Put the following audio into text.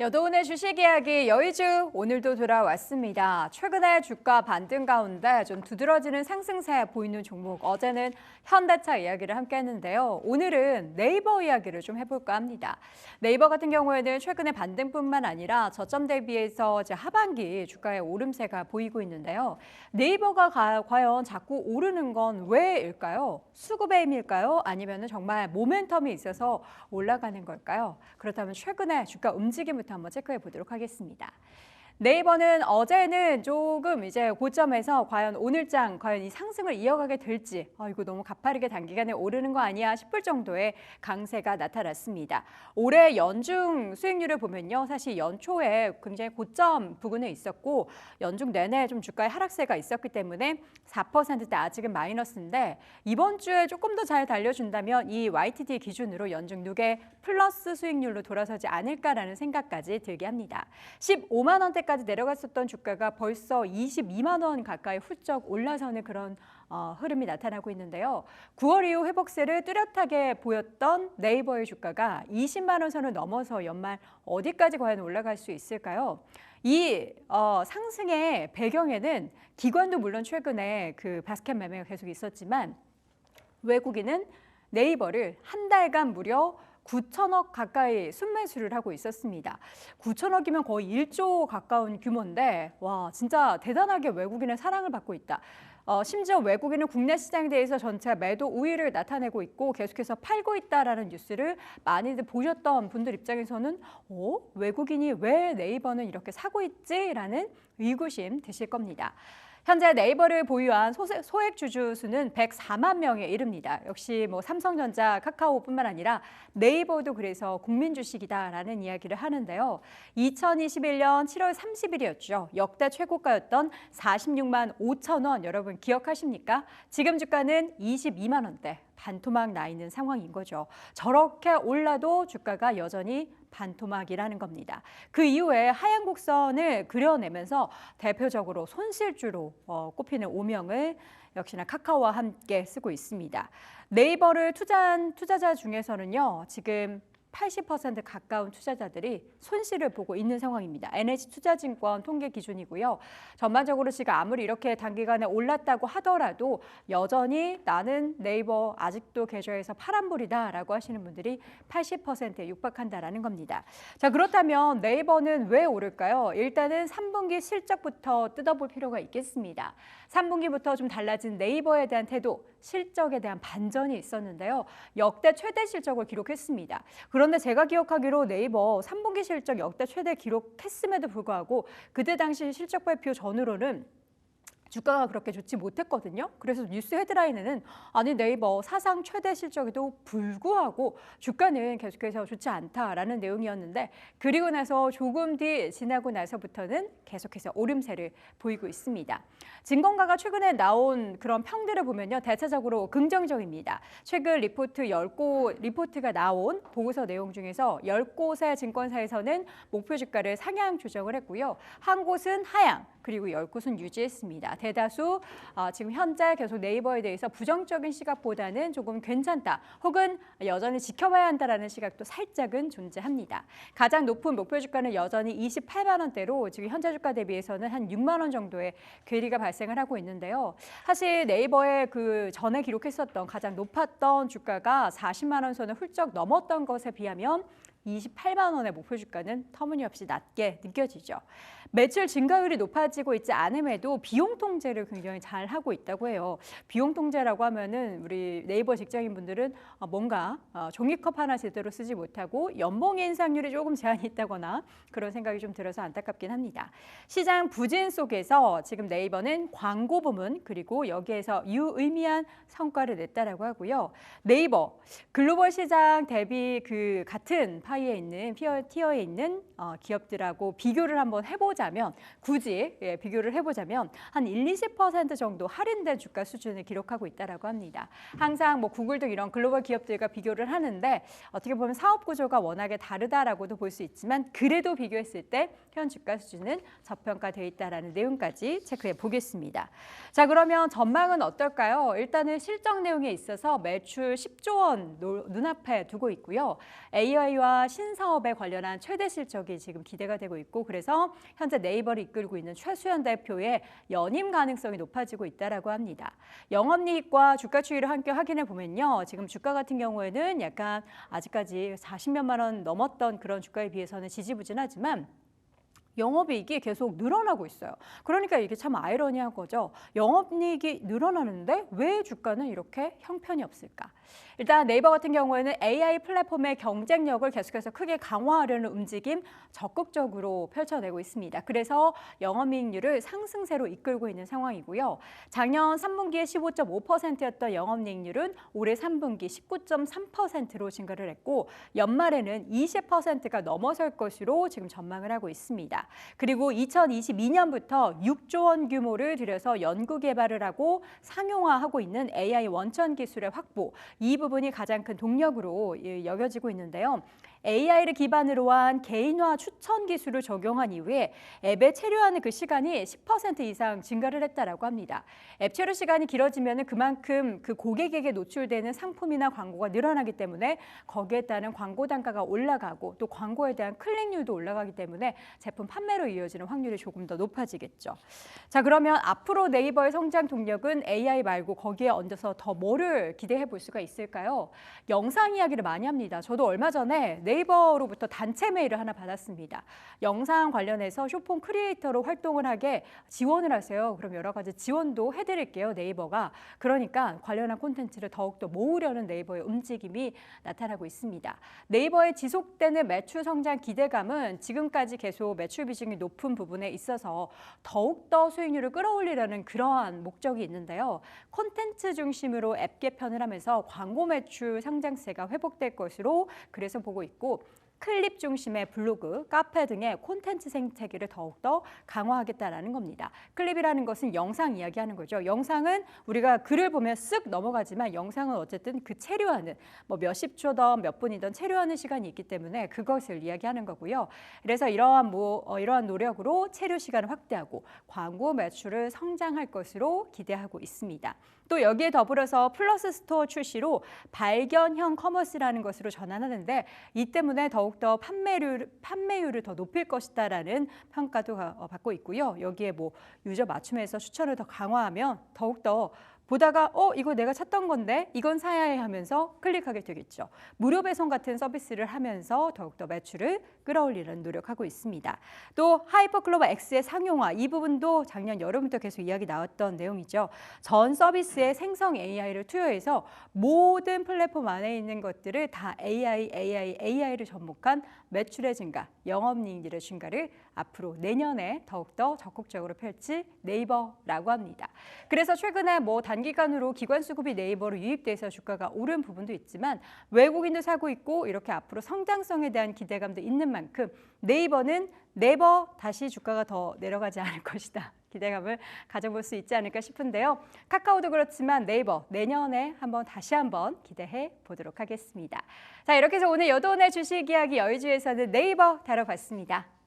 여도은의 주식 이야기 여의주 오늘도 돌아왔습니다. 최근에 주가 반등 가운데 좀 두드러지는 상승세 보이는 종목 어제는 현대차 이야기를 함께 했는데요. 오늘은 네이버 이야기를 좀 해볼까 합니다. 네이버 같은 경우에는 최근에 반등뿐만 아니라 저점 대비해서 이제 하반기 주가의 오름세가 보이고 있는데요. 네이버가 가- 과연 자꾸 오르는 건 왜일까요? 수급의 힘일까요? 아니면 정말 모멘텀이 있어서 올라가는 걸까요? 그렇다면 최근에 주가 움직임 한번 체크해 보도록 하겠습니다. 네이버는 어제는 조금 이제 고점에서 과연 오늘장 과연 이 상승을 이어가게 될지 아 이거 너무 가파르게 단기간에 오르는 거 아니야 싶을 정도의 강세가 나타났습니다. 올해 연중 수익률을 보면요. 사실 연초에 굉장히 고점 부근에 있었고 연중 내내 좀 주가의 하락세가 있었기 때문에 4%대 아직은 마이너스인데 이번 주에 조금 더 잘 달려준다면 이 YTD 기준으로 연중 6의 플러스 수익률로 돌아서지 않을까라는 생각까지 들게 합니다. 15만 원대 까지 내려갔었던 주가가 벌써 22만 원 가까이 훌쩍 올라서는 그런 어, 흐름이 나타나고 있는데요. 9월 이후 회복세를 뚜렷하게 보였던 네이버의 주가가 20만 원 선을 넘어서 연말 어디까지 과연 올라갈 수 있을까요? 이 어, 상승의 배경에는 기관도 물론 최근에 그 바스켓 매매가 계속 있었지만 외국인은 네이버를 한 달간 무려 9천억 가까이 순매수를 하고 있었습니다. 9천억이면 거의 1조 가까운 규모인데 와 진짜 대단하게 외국인의 사랑을 받고 있다. 어, 심지어 외국인은 국내 시장에 대해서 전체 매도 우위를 나타내고 있고 계속해서 팔고 있다라는 뉴스를 많이들 보셨던 분들 입장에서는 어? 외국인이 왜 네이버는 이렇게 사고 있지라는 의구심 드실 겁니다. 현재 네이버를 보유한 소액 주주 수는 104만 명에 이릅니다. 역시 뭐 삼성전자, 카카오뿐만 아니라 네이버도 그래서 국민 주식이다라는 이야기를 하는데요. 2021년 7월 30일이었죠. 역대 최고가였던 46만 5천 원 여러분 기억하십니까? 지금 주가는 22만 원대 반토막 나 있는 상황인 거죠. 저렇게 올라도 주가가 여전히 반토막이라는 겁니다. 그 이후에 하얀 곡선을 그려내면서 대표적으로 손실주로 어, 꼽히는 오명을 역시나 카카오와 함께 쓰고 있습니다. 네이버를 투자한 투자자 중에서는요, 지금 80% 가까운 투자자들이 손실을 보고 있는 상황입니다. NH투자증권 통계 기준이고요. 전반적으로 지금 아무리 이렇게 단기간에 올랐다고 하더라도 여전히 나는 네이버 아직도 계좌에서 파란불이다라고 하시는 분들이 80%에 육박한다라는 겁니다. 자 그렇다면 네이버는 왜 오를까요? 일단은 3분기 실적부터 뜯어볼 필요가 있겠습니다. 3분기부터 좀 달라진 네이버에 대한 태도, 실적에 대한 반전이 있었는데요. 역대 최대 실적을 기록했습니다. 그런 데 제가 기억하기로 네이버 3분기 실적 역대 최대 기록했음에도 불구하고 그때 당시 실적 발표 전후로는 주가가 그렇게 좋지 못했거든요. 그래서 뉴스 헤드라인에는 아니 네이버 사상 최대 실적에도 불구하고 주가는 계속해서 좋지 않다라는 내용이었는데 그리고 나서 조금 뒤 지나고 나서부터는 계속해서 오름세를 보이고 있습니다. 증권가가 최근에 나온 그런 평들을 보면요. 대체적으로 긍정적입니다. 최근 리포트 10곳 리포트가 나온 보고서 내용 중에서 10곳의 증권사에서는 목표 주가를 상향 조정을 했고요. 한 곳은 하향, 그리고 10곳은 유지했습니다. 대다수 어, 지금 현재 계속 네이버에 대해서 부정적인 시각보다는 조금 괜찮다 혹은 여전히 지켜봐야 한다라는 시각도 살짝은 존재합니다. 가장 높은 목표 주가는 여전히 28만 원대로 지금 현재 주가 대비해서는 한 6만 원 정도의 괴리가 발생을 하고 있는데요. 사실 네이버의 그 전에 기록했었던 가장 높았던 주가가 40만 원 선을 훌쩍 넘었던 것에 비하면 28만 원의 목표 주가는 터무니없이 낮게 느껴지죠. 매출 증가율이 높아지고 있지 않음에도 비용 통제를 굉장히 잘 하고 있다고 해요. 비용 통제라고 하면은 우리 네이버 직장인분들은 어, 뭔가 어, 종이컵 하나 제대로 쓰지 못하고 연봉 인상률이 조금 제한이 있다거나 그런 생각이 좀 들어서 안타깝긴 합니다. 시장 부진 속에서 지금 네이버는 광고 부문 그리고 여기에서 유의미한 성과를 냈다라고 하고요. 네이버 글로벌 시장 대비 그 같은 파 이에 있는 피어 티어에 있는 어, 기업들하고 비교를 한번 해보자면 굳이 예, 비교를 해보자면 한 1, 20% 정도 할인된 주가 수준을 기록하고 있다라고 합니다. 항상 뭐 구글 등 이런 글로벌 기업들과 비교를 하는데 어떻게 보면 사업 구조가 워낙에 다르다라고도 볼 수 있지만 그래도 비교했을 때 현 주가 수준은 저평가되어 있다라는 내용까지 체크해 보겠습니다. 자 그러면 전망은 어떨까요? 일단은 실적 내용에 있어서 매출 10조 원 노- 눈앞에 두고 있고요. AI와 신사업에 관련한 최대 실적이 지금 기대가 되고 있고 그래서 현재 네이버를 이끌고 있는 최수연 대표의 연임 가능성이 높아지고 있다라고 합니다. 영업이익과 주가 추이를 함께 확인해 보면요. 지금 주가 같은 경우에는 약간 아직까지 40몇만 원 넘었던 그런 주가에 비해서는 지지부진하지만 영업이익이 계속 늘어나고 있어요. 그러니까 이게 참 아이러니한 거죠. 영업이익이 늘어나는데 왜 주가는 이렇게 형편이 없을까? 일단 네이버 같은 경우에는 AI 플랫폼의 경쟁력을 계속해서 크게 강화하려는 움직임 적극적으로 펼쳐내고 있습니다. 그래서 영업이익률을 상승세로 이끌고 있는 상황이고요. 작년 3분기에 15.5%였던 영업이익률은 올해 3분기 19.3%로 증가를 했고 연말에는 20%가 넘어설 것으로 지금 전망을 하고 있습니다. 그리고 2022년부터 6조 원 규모를 들여서 연구 개발을 하고 상용화하고 있는 AI 원천 기술의 확보 이 부분이 가장 큰 동력으로 예, 여겨지고 있는데요. AI를 기반으로 한 개인화 추천 기술을 적용한 이후에 앱에 체류하는 그 시간이 10% 이상 증가를 했다라고 합니다. 앱 체류 시간이 길어지면 그만큼 그 고객에게 노출되는 상품이나 광고가 늘어나기 때문에 거기에 따른 광고 단가가 올라가고 또 광고에 대한 클릭률도 올라가기 때문에 제품 판매로 이어지는 확률이 조금 더 높아지겠죠. 자 그러면 앞으로 네이버의 성장 동력은 AI 말고 거기에 얹어서 더 뭐를 기대해 볼 수가 있을까요? 영상 이야기를 많이 합니다. 저도 얼마 전에 네이버 로부터 단체 메일을 하나 받았습니다. 영상 관련해서 쇼폰 크리에이터로 활동을 하게 지원을 하세요. 그럼 여러 가지 지원도 해드릴게요. 네이버가. 그러니까 관련한 콘텐츠를 더욱더 모으려는 네이버의 움직임이 나타나고 있습니다. 네이버의 지속되는 매출 성장 기대감은 지금까지 계속 매출 비중이 높은 부분에 있어서 더욱더 수익률을 끌어올리려는 그러한 목적이 있는데요. 콘텐츠 중심으로 앱 개편을 하면서 광고 매출 상장세가 회복될 것으로 그래서 보고 있고 클립 중심의 블로그, 카페 등의 콘텐츠 생태계를 더욱더 강화하겠다라는 겁니다. 클립이라는 것은 영상 이야기하는 거죠. 영상은 우리가 글을 보면 쓱 넘어가지만 영상은 어쨌든 그 체류하는 뭐 몇십 초든 몇 분이든 체류하는 시간이 있기 때문에 그것을 이야기하는 거고요. 그래서 이러한 뭐 어, 이러한 노력으로 체류 시간을 확대하고 광고 매출을 성장할 것으로 기대하고 있습니다. 또 여기에 더불어서 플러스 스토어 출시로 발견형 커머스라는 것으로 전환하는데 이 때문에 더욱더 판매율, 판매율을 더 높일 것이다라는 평가도 가- 어, 받고 있고요. 여기에 뭐 유저 맞춤에서 추천을 더 강화하면 더욱더 보다가 어 이거 내가 찾던 건데 이건 사야 해 하면서 클릭하게 되겠죠. 무료 배송 같은 서비스를 하면서 더욱더 매출을 끌어올리는 노력하고 있습니다. 또 하이퍼클로버 X의 상용화 이 부분도 작년 여름부터 계속 이야기 나왔던 내용이죠. 전 서비스에 생성 AI를 투여해서 모든 플랫폼 안에 있는 것들을 다 AI, AI, AI를 접목한 매출의 증가, 영업이익률의 증가를 앞으로 내년에 더욱더 적극적으로 펼칠 네이버라고 합니다. 그래서 최근에 뭐 단기간으로 기관 수급이 네이버로 유입돼서 주가가 오른 부분도 있지만 외국인도 사고 있고 이렇게 앞으로 성장성에 대한 기대감도 있는 만큼 네이버는 네버 다시 주가가 더 내려가지 않을 것이다. 기대감을 가져볼 수 있지 않을까 싶은데요. 카카오도 그렇지만 네이버 내년에 한번 다시 한번 기대해 보도록 하겠습니다. 자 이렇게 해서 오늘 여돈의 주식 이야기 여의주에서는 네이버 다뤄봤습니다.